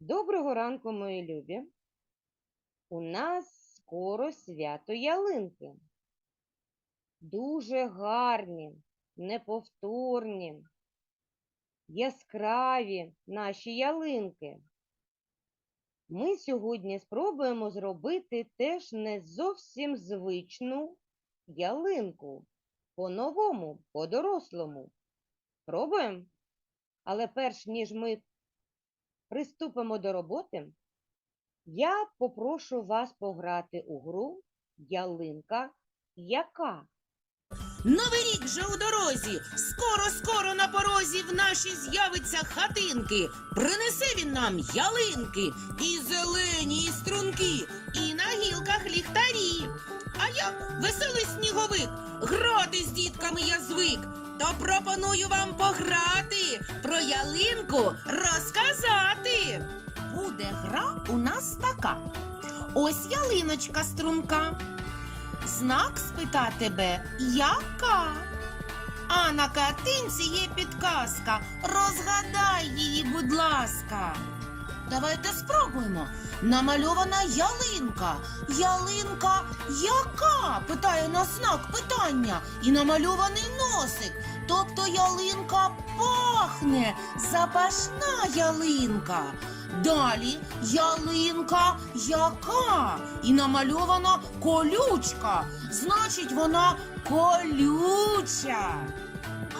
Доброго ранку, мої любі. У нас скоро свято ялинки. Дуже гарні, неповторні, яскраві наші ялинки. Ми сьогодні спробуємо зробити теж не зовсім звичну ялинку. По-новому, по-дорослому. Пробуємо? Але перш ніж ми приступимо до роботи, я попрошу вас пограти у гру Ялинка яка. Новий рік вже у дорозі. Скоро, скоро на порозі в наші з'явиться хатинки. Принесе він нам ялинки, і зелені, і струнки, і на гілках ліхтарі. А я веселий сніговик, грати з дітками я звик. То пропоную вам пограти, про ялинку розказати. Буде гра у нас така. Ось ялиночка струнка. Знак спита тебе, яка? А на картинці є підказка. Розгадай її, будь ласка. Давайте спробуємо. Намальована ялинка. Ялинка яка? питає на знак питання. І намальований носик. Тобто ялинка пахне. Запашна ялинка. Далі ялинка яка? І намальована колючка. Значить, вона колюча.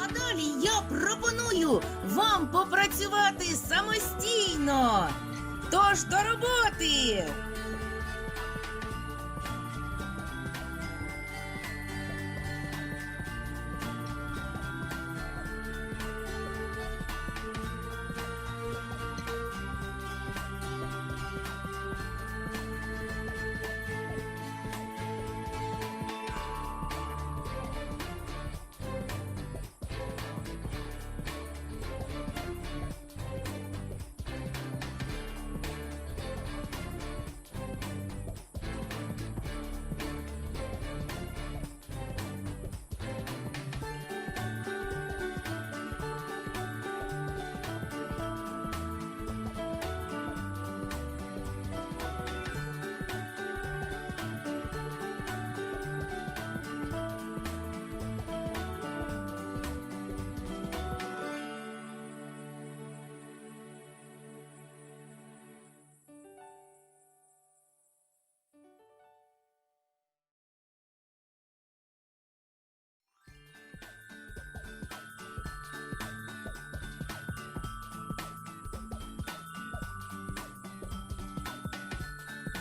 А далі я пропоную вам попрацювати самостійно. Тож до роботи.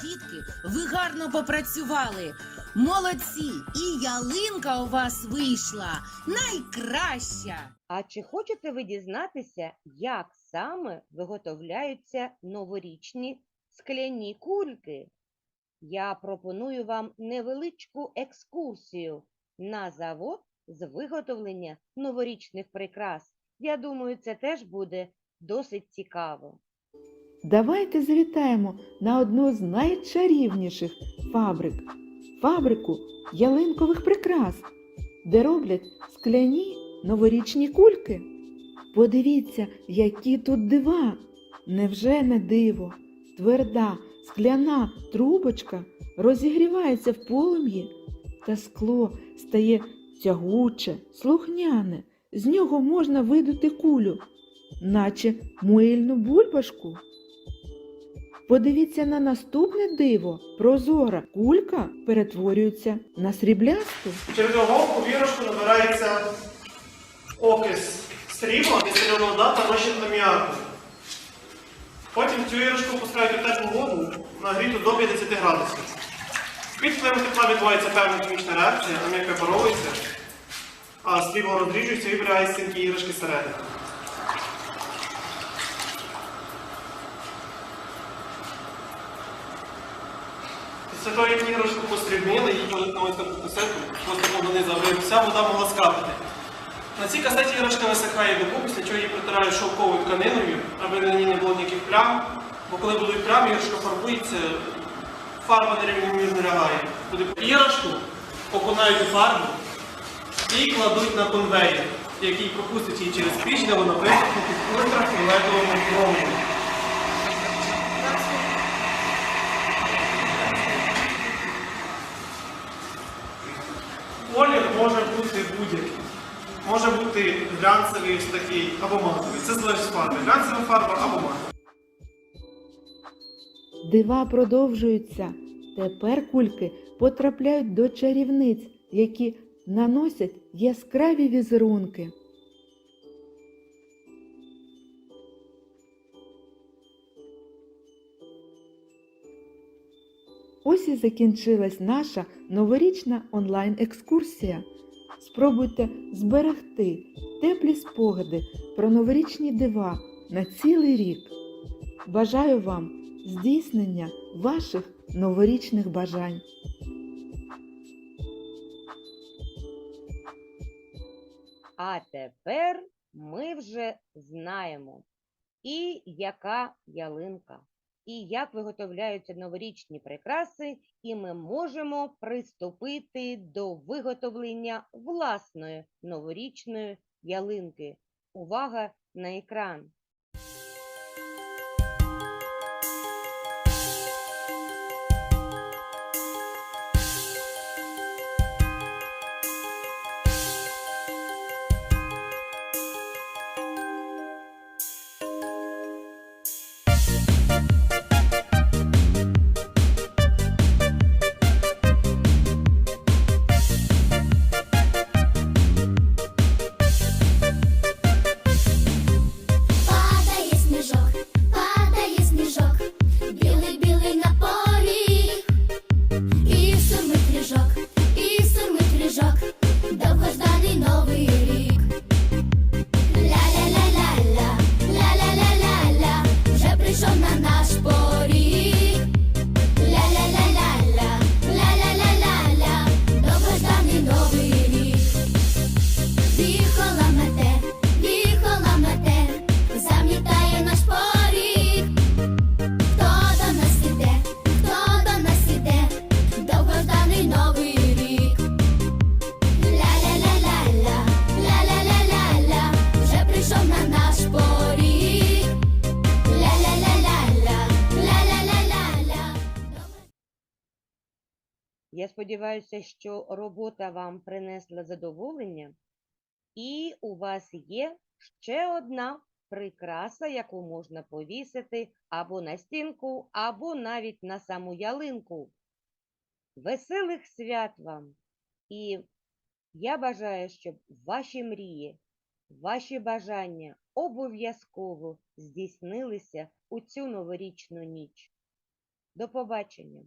Дітки, ви гарно попрацювали. Молодці! І ялинка у вас вийшла найкраща. А чи хочете ви дізнатися, як саме виготовляються новорічні скляні кульки? Я пропоную вам невеличку екскурсію на завод з виготовлення новорічних прикрас. Я думаю, це теж буде досить цікаво. Давайте завітаємо на одну з найчарівніших фабрик фабрику ялинкових прикрас, де роблять скляні новорічні кульки. Подивіться, які тут дива! Невже не диво? Тверда скляна трубочка розігрівається в полум'ї, та скло стає тягуче, слухняне. З нього можна видути кулю, наче мильну бульбашку. Подивіться на наступне диво. Прозора кулька перетворюється на сріблясту. Через головку в іграшку набирається окис срібла, дистильована вода та розчин аміаку. Потім цю іграшку пускають у теплу воду нагріту до 50 градусів. Під впливом тепла відбувається певна хімічна реакція, аміак випаровується, а срібло розріджується і вибирає стінки іграшки всередину. Як іграшку посрібнили, її на таку касету, просто донизу, аби вся вода могла скапати. На цій касеті іграшка висихає добу, після чого її протирають шовковою тканиною, аби на ній не було ніяких плям. Бо коли будуть плями, іграшка фарбується, фарба нерівномірно лягає. Іграшку окунають у фарбу і кладуть на конвейер, який пропустить її через піч, де вона висохне під ультрафіолетовому промені. Глянцевий ось такий або матовий. Це залежить від фарби. Глянцева фарба або матова. Дива продовжуються. Тепер кульки потрапляють до чарівниць, які наносять яскраві візерунки. Ось і закінчилась наша новорічна онлайн-екскурсія. Спробуйте зберегти теплі спогади про новорічні дива на цілий рік. Бажаю вам здійснення ваших новорічних бажань. А тепер ми вже знаємо, і яка ялинка, і як виготовляються новорічні прикраси, і ми можемо приступити до виготовлення власної новорічної ялинки. Увага на екран! Сподіваюся, що робота вам принесла задоволення, і у вас є ще одна прикраса, яку можна повісити або на стінку, або навіть на саму ялинку. Веселих свят вам! І я бажаю, щоб ваші мрії, ваші бажання обов'язково здійснилися у цю новорічну ніч. До побачення!